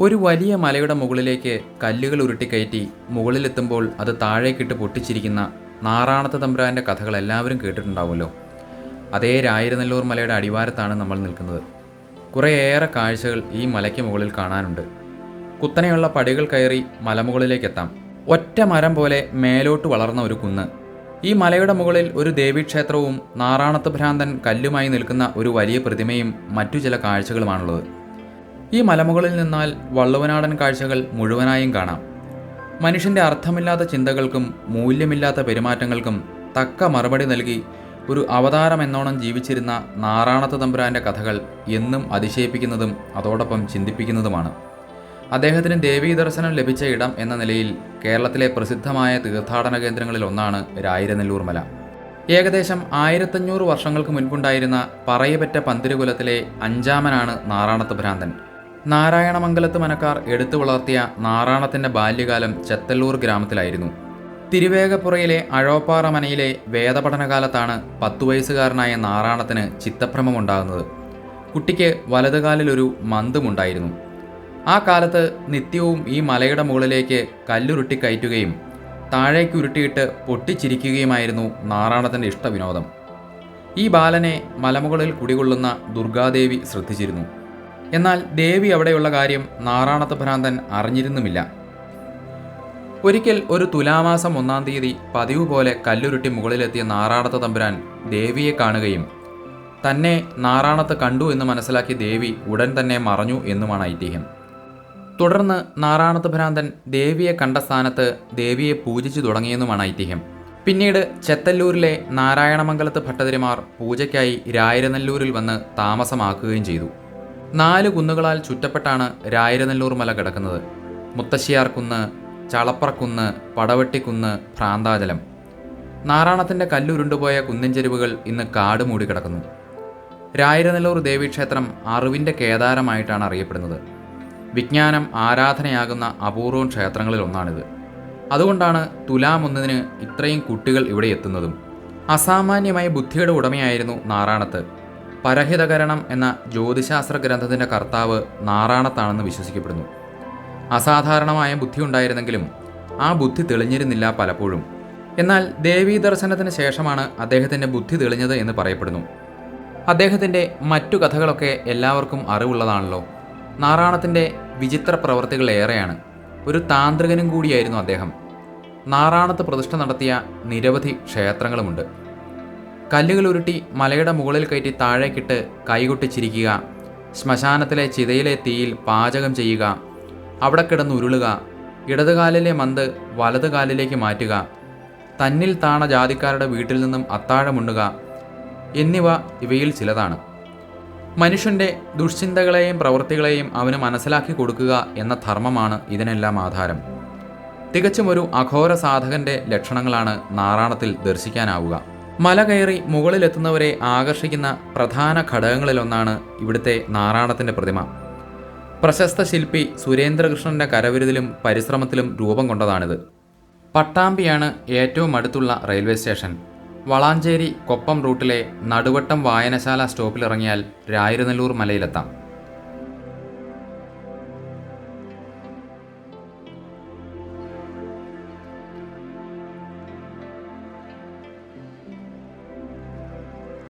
ഒരു വലിയ മലയുടെ മുകളിലേക്ക് കല്ലുകൾ ഉരുട്ടിക്കയറ്റി മുകളിലെത്തുമ്പോൾ അത് താഴേക്കിട്ട് പൊട്ടിച്ചിരിക്കുന്ന നാറാണത്ത് തമ്പുരാന്റെ കഥകൾ എല്ലാവരും കേട്ടിട്ടുണ്ടാവുമല്ലോ. അതേ രായിരനെല്ലൂർ മലയുടെ അടിവാരത്താണ് നമ്മൾ നിൽക്കുന്നത്. കുറേയേറെ കാഴ്ചകൾ ഈ മലയ്ക്ക് മുകളിൽ കാണാനുണ്ട്. കുത്തനെയുള്ള പടികൾ കയറി മലമുകളിലേക്കെത്താം ഒറ്റ മരം പോലെ മേലോട്ട് വളർന്ന ഒരു കുന്ന്. ഈ മലയുടെ മുകളിൽ ഒരു ദേവീക്ഷേത്രവും നാറാണത്ത് ഭ്രാന്തൻ കല്ലുമായി നിൽക്കുന്ന ഒരു വലിയ പ്രതിമയും മറ്റു ചില കാഴ്ചകളുമാണുള്ളത്. ഈ മലമുകളിൽ നിന്നാൽ വള്ളുവനാടൻ കാഴ്ചകൾ മുഴുവനായും കാണാം. മനുഷ്യന്റെ അർത്ഥമില്ലാത്ത ചിന്തകൾക്കും മൂല്യമില്ലാത്ത പെരുമാറ്റങ്ങൾക്കും തക്ക മറുപടി നൽകി ഒരു അവതാരം എന്നോണം ജീവിച്ചിരുന്ന നാറാണത്ത് തമ്പുരാന്റെ കഥകൾ എന്നും അതിശയിപ്പിക്കുന്നതും അതോടൊപ്പം ചിന്തിപ്പിക്കുന്നതുമാണ്. അദ്ദേഹത്തിന് ദേവീ ദർശനം ലഭിച്ച ഇടം എന്ന നിലയിൽ കേരളത്തിലെ പ്രസിദ്ധമായ തീർത്ഥാടന കേന്ദ്രങ്ങളിൽ ഒന്നാണ് രായിരനെല്ലൂർ മല. ഏകദേശം ആയിരത്തഞ്ഞൂറ് വർഷങ്ങൾക്ക് മുൻപുണ്ടായിരുന്ന പറയപെറ്റ പന്തിരുകുലത്തിലെ അഞ്ചാമനാണ് നാറാണത്ത് ഭ്രാന്തൻ. നാരായണമംഗലത്ത് മനക്കാർ എടുത്തു വളർത്തിയ നാറാണത്തിന്റെ ബാല്യകാലം ചെത്തല്ലൂർ ഗ്രാമത്തിലായിരുന്നു. തിരുവേഗപ്പുറയിലെ അഴോപ്പാറ മനയിലെ വേദപഠനകാലത്താണ് പത്തു വയസ്സുകാരനായ നാറാണത്തിന് ചിത്തഭ്രമമുണ്ടാകുന്നത്. കുട്ടിക്ക് വലതുകാലിലൊരു മന്ദമുണ്ടായിരുന്നു ആ കാലത്ത് നിത്യവും ഈ മലയുടെ മുകളിലേക്ക് കല്ലുരുട്ടി കയറ്റുകയും താഴേക്ക് ഉരുട്ടിയിട്ട് പൊട്ടിച്ചിരിക്കുകയുമായിരുന്നു നാറാണത്തിന്റെ ഇഷ്ടവിനോദം. ഈ ബാലനെ മലമുകളിൽ കുടികൊള്ളുന്ന ദുർഗാദേവി ശ്രദ്ധിച്ചിരുന്നു. എന്നാൽ ദേവി അവിടെയുള്ള കാര്യം നാറാണത്ത് ഭ്രാന്തൻ അറിഞ്ഞിരുന്നുമില്ല. ഒരിക്കൽ ഒരു തുലാമാസം ഒന്നാം തീയതി പതിവ് പോലെ കല്ലുരുട്ടി മുകളിലെത്തിയ നാറാണത്ത് തമ്പുരാൻ ദേവിയെ കാണുകയും തന്നെ നാറാണത്ത് കണ്ടു എന്ന് മനസ്സിലാക്കി ദേവി ഉടൻ തന്നെ മറഞ്ഞു എന്നുമാണ് ഐതിഹ്യം. തുടർന്ന് നാറാണത്ത് ഭ്രാന്തൻ ദേവിയെ കണ്ട സ്ഥാനത്ത് ദേവിയെ പൂജിച്ചു തുടങ്ങിയെന്നുമാണ് ഐതിഹ്യം. പിന്നീട് ചെത്തല്ലൂരിലെ നാരായണമംഗലത്ത് ഭട്ടതിരിമാർ പൂജയ്ക്കായി രായരനെല്ലൂരിൽ വന്ന് താമസമാക്കുകയും ചെയ്തു. നാല് കുന്നുകളാൽ ചുറ്റപ്പെട്ടാണ് രായരനെല്ലൂർ മല കിടക്കുന്നത്. മുത്തശ്ശിയാർ കുന്ന് ചളപ്പറക്കുന്ന് പടവെട്ടിക്കുന്ന് ഭ്രാന്താചലം. നാറാണത്തിന്റെ കല്ലുരുണ്ടുപോയ കുന്നിൻ ചെരുവുകൾ ഇന്ന് കാട് മൂടി കിടക്കുന്നു. രായരനെല്ലൂർ ദേവീക്ഷേത്രം അറിവിന്റെ കേദാരമായിട്ടാണ് അറിയപ്പെടുന്നത്. വിജ്ഞാനം ആരാധനയാകുന്ന അപൂർവം ക്ഷേത്രങ്ങളിൽ ഒന്നാണിത്. അതുകൊണ്ടാണ് തുലാം ഒന്നിന് ഇത്രയും കുട്ടികൾ ഇവിടെ എത്തുന്നതും. അസാമാന്യമായ ബുദ്ധിയുടെ ഉടമയായിരുന്നു നാറാണത്ത്. പരഹിതകരണം എന്ന ജ്യോതിശാസ്ത്ര ഗ്രന്ഥത്തിന്റെ കർത്താവ് നാറാണത്താണെന്ന് വിശ്വസിക്കപ്പെടുന്നു. അസാധാരണമായ ബുദ്ധി ഉണ്ടായിരുന്നെങ്കിലും ആ ബുദ്ധി തെളിഞ്ഞിരുന്നില്ല പലപ്പോഴും. എന്നാൽ ദേവീ ദർശനത്തിന് ശേഷമാണ് അദ്ദേഹത്തിന്റെ ബുദ്ധി തെളിഞ്ഞത് എന്ന് പറയപ്പെടുന്നു. അദ്ദേഹത്തിന്റെ മറ്റു കഥകളൊക്കെ എല്ലാവർക്കും അറിവുള്ളതാണല്ലോ. നാറാണത്തിന്റെ വിചിത്ര പ്രവർത്തികൾ ഏറെയാണ്. ഒരു താന്ത്രികനും കൂടിയായിരുന്നു അദ്ദേഹം. നാറാണത്ത് പ്രതിഷ്ഠ നടത്തിയ നിരവധി ക്ഷേത്രങ്ങളുമുണ്ട്. കല്ലുകൾ ഉരുട്ടി മലയുടെ മുകളിൽ കയറ്റി താഴേക്കിട്ട് കൈകൊട്ടിച്ചിരിക്കുക. ശ്മശാനത്തിലെ ചിതയിലെ തീയിൽ പാചകം ചെയ്യുക. അവിടെ കിടന്ന് ഉരുളുക. ഇടതുകാലിലെ മന്ത് വലത് കാലിലേക്ക് മാറ്റുക. തന്നിൽ താണ ജാതിക്കാരുടെ വീട്ടിൽ നിന്നും അത്താഴമുണ്ണുക എന്നിവ ഇവയിൽ ചിലതാണ്. മനുഷ്യന്റെ ദുഷ്ചിന്തകളെയും പ്രവൃത്തികളെയും അവന് മനസ്സിലാക്കി കൊടുക്കുക എന്ന ധർമ്മമാണ് ഇതിനെല്ലാം ആധാരം. തികച്ചും ഒരു അഘോര സാധകന്റെ ലക്ഷണങ്ങളാണ് നാറാണത്തിൽ ദർശിക്കാനാവുക. മല കയറി മുകളിലെത്തുന്നവരെ ആകർഷിക്കുന്ന പ്രധാന ഘടകങ്ങളിലൊന്നാണ് ഇവിടുത്തെ നാറാണത്തിന്റെ പ്രതിമ. പ്രശസ്ത ശില്പി സുരേന്ദ്രകൃഷ്ണന്റെ കരവിരുതിലും പരിശ്രമത്തിലും രൂപം കൊണ്ടതാണിത്. പട്ടാമ്പിയാണ് ഏറ്റവും അടുത്തുള്ള റെയിൽവേ സ്റ്റേഷൻ. വളാഞ്ചേരി കൊപ്പം റൂട്ടിലെ നടുവട്ടം വായനശാല സ്റ്റോപ്പിലിറങ്ങിയാൽ രായിരനല്ലൂർ മലയിലെത്താം.